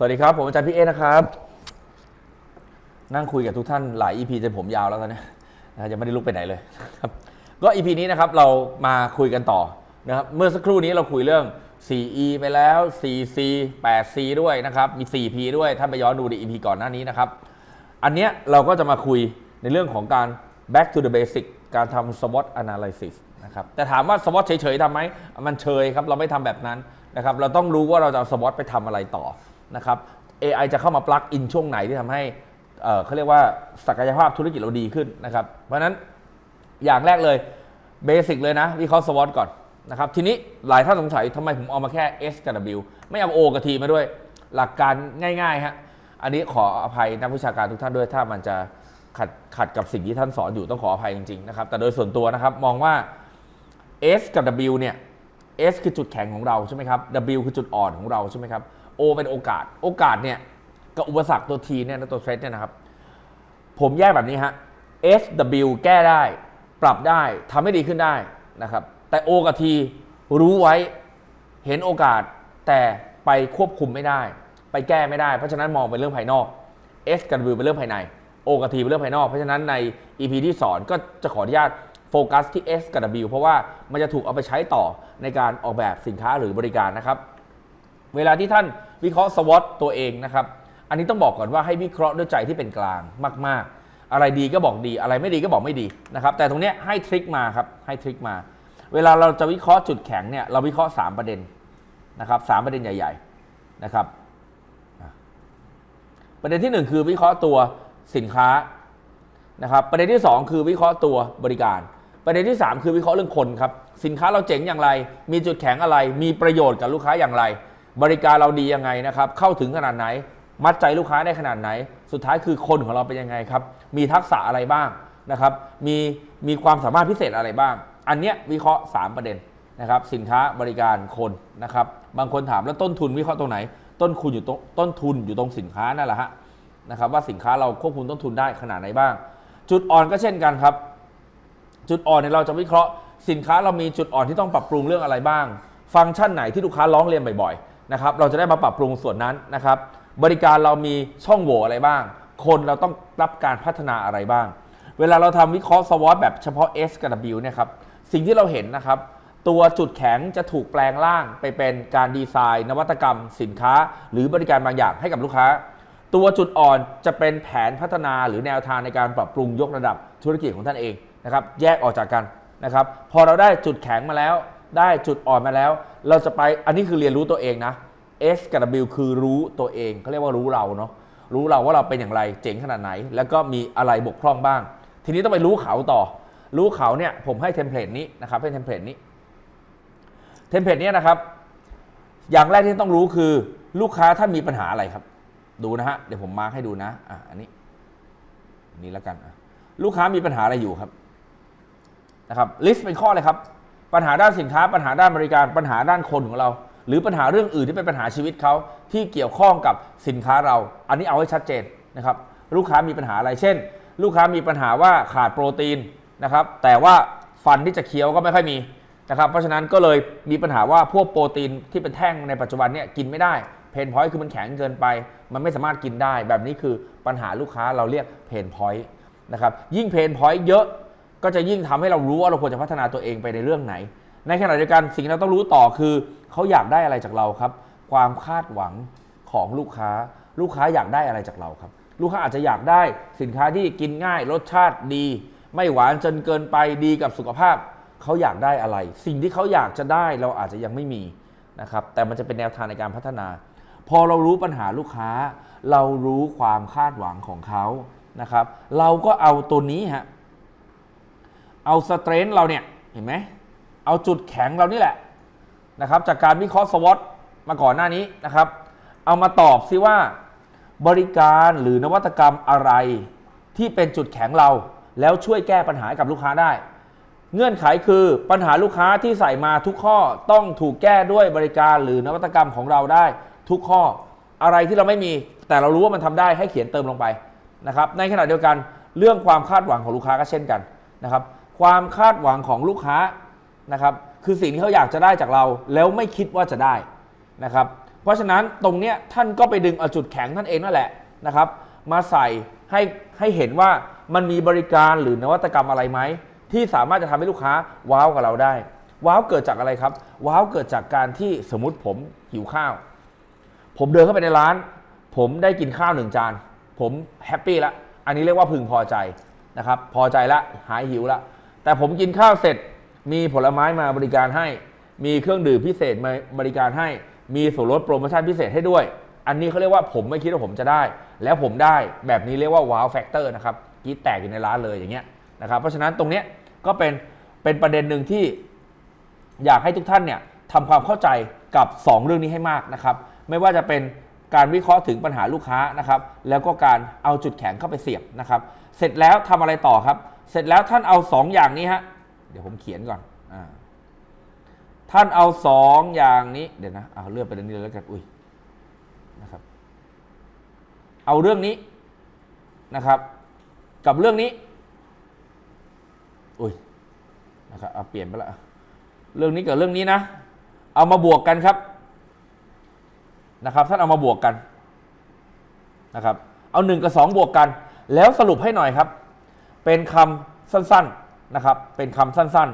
สวัสดีครับ ผมอาจารย์พี่เอนะครับ นั่งคุยกับทุกท่านหลาย EP จนผมยาวแล้วตอนนี้นะครับยังไม่ได้ลุกไปไหนเลยครับก็ EP นี้นะครับเรามาคุยกันต่อนะครับเมื่อสักครู่นี้เราคุยเรื่อง 4E ไปแล้ว 4C 8C ด้วยนะครับมี 4P ด้วยถ้าไปย้อนดูใน EP ก่อนหน้านี้นะครับ อันเนี้ยเราก็จะมาคุยในเรื่องของการ back to the basic การทำ SWOT analysis นะครับแต่ถามว่า SWOT เฉยๆทำไหมมันเฉยครับเราไม่ทำแบบนั้นนะครับเราต้องรู้ว่าเราจะ SWOT ไปทำอะไรต่อ นะครับ AI จะเข้ามา plug in ช่วงไหนที่ทำให้เขาเรียกว่าศักยภาพธุรกิจเราดีขึ้นนะครับ เพราะฉะนั้นอย่างแรกเลยเบสิกเลยนะวิเคราะห์ SWOT ก่อนนะครับทีนี้หลายท่านสงสัยทำไมผมเอามาแค่ S กับ W ไม่เอา O กับ T มาด้วย หลักการง่ายๆฮะอันนี้ขออภัยนักวิชาการทุกท่านด้วย ถ้ามันจะขัดขัดกับสิ่งที่ท่านสอนอยู่ต้องขออภัยจริงๆนะครับแต่โดยส่วนตัวนะครับมองว่า S กับ W เนี่ย S คือจุดแข็งของเราใช่ไหมครับ W คือจุดอ่อนของเราใช่ไหมครับ O เป็นโอกาส โอกาสเนี่ยกับอุปสรรคตัว T เนี่ยนะตัว threat เนี่ยนะครับ ผมแยกแบบนี้ฮะ S W แก้ได้ ปรับได้ทำให้ดีขึ้นได้นะครับ แต่ O กับ T รู้ไว้เห็นโอกาสแต่ไปควบคุมไม่ได้ ไปแก้ไม่ได้ เพราะฉะนั้นมองเป็นเรื่องภายนอก S กับ W เป็นเรื่องภายใน O กับ T เป็นเรื่องภายนอก เพราะฉะนั้นใน EP ที่สอนก็จะขออนุญาตโฟกัสที่ S กับ W เพราะว่ามันจะถูกเอาไปใช้ต่อในการออกแบบสินค้าหรือบริการนะครับ เวลาที่ท่าน วิเคราะห์ SWOT ตัวเองนะครับ อันนี้ต้องบอกก่อนว่าให้วิเคราะห์ด้วยใจที่เป็นกลางมาก ๆ อะไรดีก็บอกดี อะไรไม่ดีก็บอกไม่ดีนะครับ แต่ตรงนี้ให้ทริคมาครับ ให้ทริคมา เวลาเราจะวิเคราะห์จุดแข็งเนี่ย เราวิเคราะห์ 3 ประเด็นนะครับสามประเด็นใหญ่ ๆ นะครับ ประเด็นที่ 1 คือวิเคราะห์ตัวสินค้านะครับ ประเด็นที่ 2 คือวิเคราะห์ตัวบริการ ประเด็นที่ 3 คือวิเคราะห์เรื่องคนครับ สินค้าเราเจ๋งอย่างไร มีจุดแข็งอะไร มีประโยชน์กับลูกค้าอย่างไร บริการเราดียังไงนะครับ เข้าถึงขนาดไหน มัดใจลูกค้าได้ขนาดไหน สุดท้ายคือคนของเราเป็นยังไงครับ มีทักษะอะไรบ้างนะครับ มีมีความสามารถพิเศษอะไรบ้าง อันเนี้ยวิเคราะห์ 3 ประเด็นนะครับ สินค้าบริการคนนะครับ บางคนถามแล้วต้นทุนวิเคราะห์ตรงไหน ต้นทุนอยู่ตรงต้นทุนอยู่ตรงสินค้านั่นแหละฮะนะครับว่าสินค้าเราควบคุมต้นทุนได้ขนาดไหนบ้าง จุดอ่อนก็เช่นกันครับ จุดอ่อนเนี่ยเราจะวิเคราะห์ สินค้าเรามีจุดอ่อนที่ต้องปรับปรุงเรื่องอะไรบ้าง ฟังก์ชันไหนที่ลูกค้าร้องเรียนบ่อยๆ นะครับเราจะได้มาปรับปรุงส่วนนั้นนะครับ บริการเรามีช่องโหว่อะไรบ้าง คนเราต้องรับการพัฒนาอะไรบ้าง เวลาเราทำวิเคราะห์สวอตแบบเฉพาะ S กับ W เนี่ยครับสิ่งที่เราเห็นนะครับ ตัวจุดแข็งจะถูกแปลงร่างไปเป็นการดีไซน์ นวัตกรรม สินค้า หรือบริการบางอย่างให้กับลูกค้า ตัวจุดอ่อนจะเป็นแผนพัฒนาหรือแนวทางในการปรับปรุงยกระดับธุรกิจของท่านเองนะครับแยกออกจากกันนะครับ พอเราได้จุดแข็งมาแล้ว ได้จุดอ่อนมาแล้ว เราจะไปอันนี้คือเรียนรู้ตัวเองนะ S กับ W คือรู้ตัวเองเขาเรียกว่ารู้เราเนาะรู้เราว่าเราเป็นอย่างไรเจ๋งขนาดไหน แล้วก็มีอะไรบกพร่องบ้าง ทีนี้ต้องไปรู้เขาต่อ รู้เขาเนี่ยผมให้เทมเพลตนี้นะครับให้เทมเพลตนี้เทมเพลตนี้นะครับ อย่างแรกที่ต้องรู้คือลูกค้าท่านมีปัญหาอะไรครับ ดูนะฮะเดี๋ยวผมมาร์คให้ดูนะอะอันนี้นนี้แล้วกันลูกค้ามีปัญหาอะไรอยู่ครับนะครับลิสต์เป็นข้อเลยครับ ปัญหาด้านสินค้าปัญหาด้านบริการปัญหาด้านคนของเรา หรือปัญหาเรื่องอื่นที่เป็นปัญหาชีวิตเขาที่เกี่ยวข้องกับสินค้าเรา อันนี้เอาให้ชัดเจนนะครับลูกค้ามีปัญหาอะไรเช่น ลูกค้ามีปัญหาว่าขาดโปรตีนนะครับแต่ว่าฟันที่จะเคี้ยวก็ไม่ค่อยมีนะครับเพราะฉะนั้นก็เลยมีปัญหาว่าพวกโปรตีนที่เป็นแท่งในปัจจุบันเนี่ยกินไม่ได้เพนพอยต์คือมันแข็งเกินไป มันไม่สามารถกินได้ แบบนี้คือปัญหาลูกค้าเราเรียกเพนพอยต์นะครับยิ่งเพนพอยต์เยอะ ก็จะยิ่งทำให้เรารู้ว่าเราควรจะพัฒนาตัวเองไปในเรื่องไหน ในขณะเดียวกันสิ่งที่เราต้องรู้ต่อคือ เขาอยากได้อะไรจากเราครับ ความคาดหวังของลูกค้า ลูกค้าอยากได้อะไรจากเราครับ ลูกค้าอาจจะอยากได้สินค้าที่กินง่าย รสชาติดี ไม่หวานจนเกินไปดีกับสุขภาพ เขาอยากได้อะไร สิ่งที่เขาอยากจะได้เราอาจจะยังไม่มีนะครับแต่มันจะเป็นแนวทางในการพัฒนา พอเรารู้ปัญหาลูกค้า เรารู้ความคาดหวังของเขานะครับ เราก็เอาตัวนี้ฮะ เอาสเตรนท์เราเนี่ยเห็นไหมเอาจุดแข็งเรานี่แหละนะครับจากการวิเคราะห์สวอตมาก่อนหน้านี้นะครับ เอามาตอบซิว่า บริการหรือนวัตกรรมอะไร ที่เป็นจุดแข็งเรา แล้วช่วยแก้ปัญหากับลูกค้าได้ เงื่อนไขคือปัญหาลูกค้าที่ใส่มาทุกข้อต้องถูกแก้ด้วยบริการหรือนวัตกรรมของเราได้ ทุกข้ออะไรที่เราไม่มี แต่เรารู้ว่ามันทำได้ให้เขียนเติมลงไปนะครับในขณะเดียวกันเรื่องความคาดหวังของลูกค้าก็เช่นกันนะครับ ความคาดหวังของลูกค้านะครับคือสิ่งที่เขาอยากจะได้จากเรา แล้วไม่คิดว่าจะได้นะครับเพราะฉะนั้นตรงเนี้ยท่านก็ไปดึงเอาจุดแข็งท่านเองนั่นแหละนะครับมาใส่ให้ให้เห็นว่ามันมีบริการหรือนวัตกรรมอะไรไหมที่สามารถจะทำให้ลูกค้าว้าวกับเราได้ ว้าวเกิดจากอะไรครับ ว้าวเกิดจากการที่สมมติผมหิวข้าว ผมเดินเข้าไปในร้าน ผมได้กินข้าวหนึ่งจาน ผมแฮปปี้ละ อันนี้เรียกว่าพึงพอใจนะครับ พอใจละ หายหิวละ แต่ผมกินข้าวเสร็จมีผลไม้มาบริการให้ มีเครื่องดื่มพิเศษมาบริการให้ มีส่วนลดโปรโมชั่นพิเศษให้ด้วย อันนี้เขาเรียกว่าผมไม่คิดว่าผมจะได้ แล้วผมได้แบบนี้เรียกว่าว้าวแฟกเตอร์นะครับกีแตกอยู่ในร้านเลยอย่างเงี้ยนะครับเพราะฉะนั้นตรงเนี้ยก็เป็นเป็นประเด็นหนึ่งที่ อยากให้ทุกท่านเนี่ยทำความเข้าใจกับ 2 เรื่องนี้ให้มากนะครับ ไม่ว่าจะเป็น การวิเคราะห์ถึงปัญหาลูกค้านะครับแล้วก็การเอาจุดแข็งเข้าไปเสียบนะครับเสร็จแล้วทำอะไรต่อครับ เสร็จแล้วท่านเอา 2 อย่างนี้ฮะเดี๋ยวผมเขียนก่อนอท่านเอา 2 อย่างนี้เดี๋ยวนะเอาเลื่อนไปเรื่อยๆแล้วกันอุ้ยนะครับเอาเรื่องนี้นะครับ กับเรื่องนี้อุ้ยนะครับเอาเปลี่ยนไปล้วเรื่องนี้กับเรื่องนี้นะ เอามาบวกกันครับ นะครับท่านเอามาบวกกันนะครับเอาหนึ่งกับสองบวกกัน แล้วสรุปให้หน่อยครับ เป็นคำสั้นๆนะครับ เป็นคำสั้น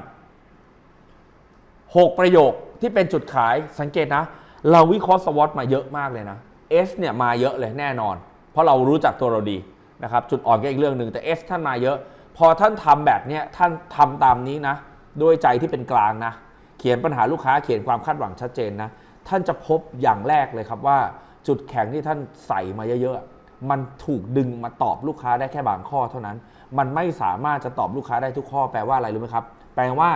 ๆหกประโยคที่เป็นจุดขายสังเกตนะ เราวิเคราะห์สวอตมาเยอะมากเลยนะ S เนี่ยมาเยอะเลยแน่นอน เพราะเรารู้จักตัวเราดีนะครับจุดอ่อนก็อีกเรื่องหนึ่งแต่ S ท่านมาเยอะ พอท่านทำแบบเนี้ยท่านทำตามนี้นะ ด้วยใจที่เป็นกลางนะ เขียนปัญหาลูกค้าเขียนความคาดหวังชัดเจนนะ ท่านจะพบอย่างแรกเลยครับว่า จุดแข็งที่ท่านใส่มาเยอะๆ มันถูกดึงมาตอบลูกค้าได้แค่บางข้อเท่านั้น มันไม่สามารถจะตอบลูกค้าได้ทุกข้อแปลว่าอะไรรู้ไหมครับ แปลว่า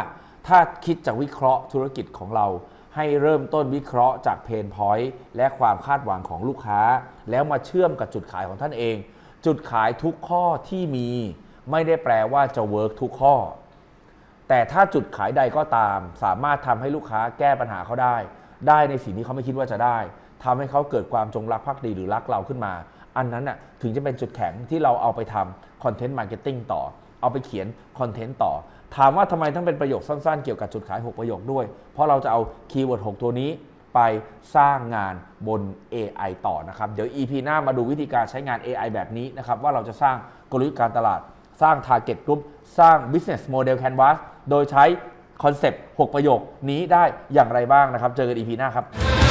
ถ้าคิดจะวิเคราะห์ธุรกิจของเรา ให้เริ่มต้นวิเคราะห์จากเพนพอยต์และความคาดหวังของลูกค้า แล้วมาเชื่อมกับจุดขายของท่านเอง จุดขายทุกข้อที่มี ไม่ได้แปลว่าจะเวิร์กทุกข้อแต่ถ้าจุดขายใดก็ตาม สามารถทำให้ลูกค้าแก้ปัญหาเขาได้ ได้ในสิ่งที่เขาไม่คิดว่าจะได้ทำให้เขาเกิดความจงรักภักดีหรือรักเราขึ้นมา อันนั้นน่ะถึงจะเป็นจุดแข็งที่เราเอาไปทำคอนเทนต์มาร์เก็ตติ้งต่อ เอาไปเขียนคอนเทนต์ต่อ ถามว่าทำไมต้องเป็นประโยคสั้นๆ เกี่ยวกับจุดขาย 6 ประโยคด้วย เพราะเราจะเอาคีย์เวิร์ด6ตัวนี้ไปสร้างงานบน AI ต่อนะครับ เดี๋ยว EP หน้ามาดูวิธีการใช้งาน AI แบบนี้นะครับว่าเราจะสร้างกลยุทธ์การตลาด สร้าง Target Group สร้าง Business Model Canvas โดยใช้ คอนเซปต์6ประโยคนี้ได้อย่างไรบ้างนะครับ เจอกันอีพีหน้าครับ